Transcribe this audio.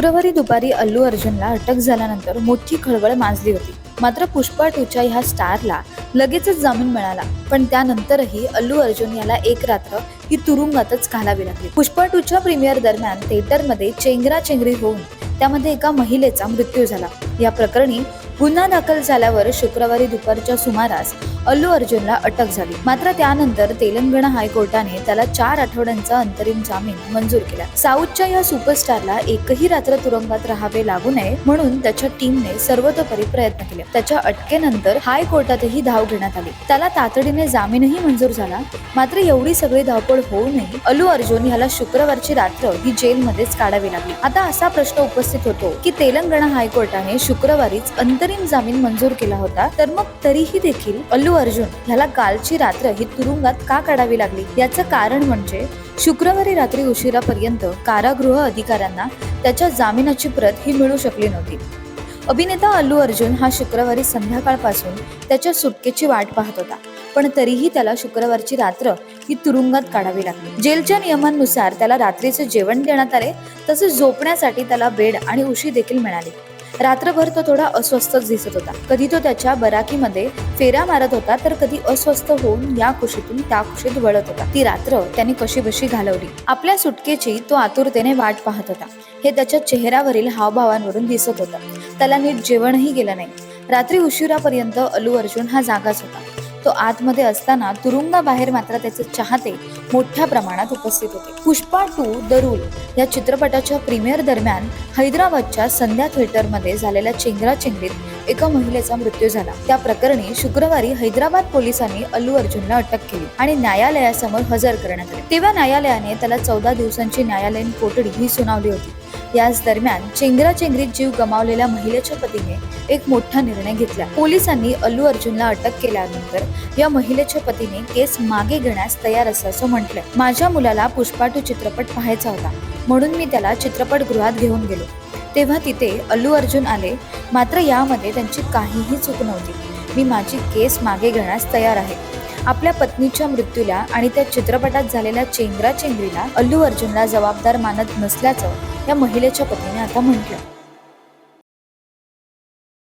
शुक्रवारी दुपारी अल्लू अर्जुनला अटक झाल्यानंतर मोठी खळबळ माजली होती. मात्र पुष्पा टूच्या ह्या स्टारला लगेचच जामीन मिळाला. पण त्यानंतरही अल्लू अर्जुन याला एक रात्र ही तुरुंगातच घालावी लागली. पुष्पा टूच्या प्रीमियर दरम्यान थिएटरमध्ये चेंगरा चेंगरी होऊन त्यामध्ये एका महिलेचा मृत्यू झाला. या प्रकरणी गुन्हा दाखल झाल्यावर शुक्रवारी दुपारच्या सुमारास अल्लू अर्जुनला अटक झाली. मात्र त्यानंतर तेलंगणा हायकोर्टाने त्याला चार आठवड्यांचा अंतरिम जामीन मंजूर केला. साऊथच्या या सुपरस्टारला एकही रात्र तुरुंगात राहावे लागू नये म्हणून त्याच्या टीमने सर्वतोपरी प्रयत्न केले. त्याच्या अटकेनंतर हायकोर्टातही धाव घेण्यात आली. त्याला तातडीने जामीनही मंजूर झाला. मात्र एवढी सगळी धावपळ होऊनही अलू अर्जुन ह्याला शुक्रवारची रात्र ही जेलमध्येच काढावी लागली. आता असा प्रश्न उपस्थित होतो की तेलंगणा हायकोर्टाने शुक्रवारीच अंतरिम जामीन मंजूर केला होता तर मग तरीही देखील अल्लू अर्जुन ह्याला कालची रात्र ही तुरुंगात का काढावी लागली? याचं कारण म्हणजे शुक्रवारी रात्री उशिरापर्यंत कारागृह अधिकाऱ्यांना त्याच्या जामिनाची प्रत ही मिळू शकली नव्हती. अभिनेता अल्लू अर्जुन हा शुक्रवारी संध्याकाळपासून त्याच्या सुटकेची वाट पाहत होता. पण तरीही त्याला शुक्रवारची रात्र ही तुरुंगात काढावी लागली. जेलच्या नियमांनुसार त्याला रात्रीचे जेवण देण्यात आले तसेच झोपण्यासाठी त्याला बेड आणि उशी देखील मिळाली. रात्रभर तो थोडा अस्वस्थच दिसत होता. कधी तो त्याच्या बराकीमध्ये फेऱ्या मारत होता तर कधी अस्वस्थ होऊन या कुशीतून त्या कुशीत वळत होता. ती रात्र त्याने कशी बशी घालवली. आपल्या सुटकेची तो आतुरतेने वाट पाहत होता. हे त्याच्या चेहऱ्यावरील हावभावांवरून दिसत होतं. त्याला नीट जेवणही गेलं नाही. रात्री उशिरापर्यंत अलू अर्जुन हा जागाच होता. तो आतमध्ये असताना तुरुंगाबाहेर मात्र त्याचे चाहते मोठ्या प्रमाणात उपस्थित होते. पुष्पा टू द रूल या चित्रपटाच्या प्रीमियर दरम्यान हैदराबादच्या संध्या थिएटरमध्ये झालेल्या चेंगराचेंगरीत एका महिलेचा मृत्यू झाला. त्या प्रकरणी शुक्रवारी हैदराबाद पोलिसांनी अल्लू अर्जुनला अटक केली आणि न्यायालयासमोर हजर करण्यात आले. तेव्हा न्यायालयाने त्याला चौदा दिवसांची न्यायालयीन कोठडी ही सुनावली होती. याच दरम्यान चेंगराचेंगरीत जीव गमावलेल्या महिलेच्या पतीने एक मोठा निर्णय घेतला. पोलिसांनी अल्लू अर्जुनला अटक केल्यानंतर या महिलेच्या पतीने केस मागे घेण्यास तयार असल्याचं म्हटलंय. माझ्या मुलाला पुष्पाटू चित्रपट पाहायचा होता. म्हणून मी त्याला चित्रपटगृहात घेऊन गेलो. तेव्हा तिथे अल्लू अर्जुन आले. मात्र यामध्ये त्यांची काहीही चूक नव्हती. मी माझी केस मागे घेण्यास तयार आहे. आपल्या पत्नीच्या मृत्यूला आणि त्या चित्रपटात झालेल्या चेंगरा चेंगरीला अल्लू अर्जुनला जबाबदार मानत नसल्याचं या महिलेच्या पत्नीने आता म्हटलं.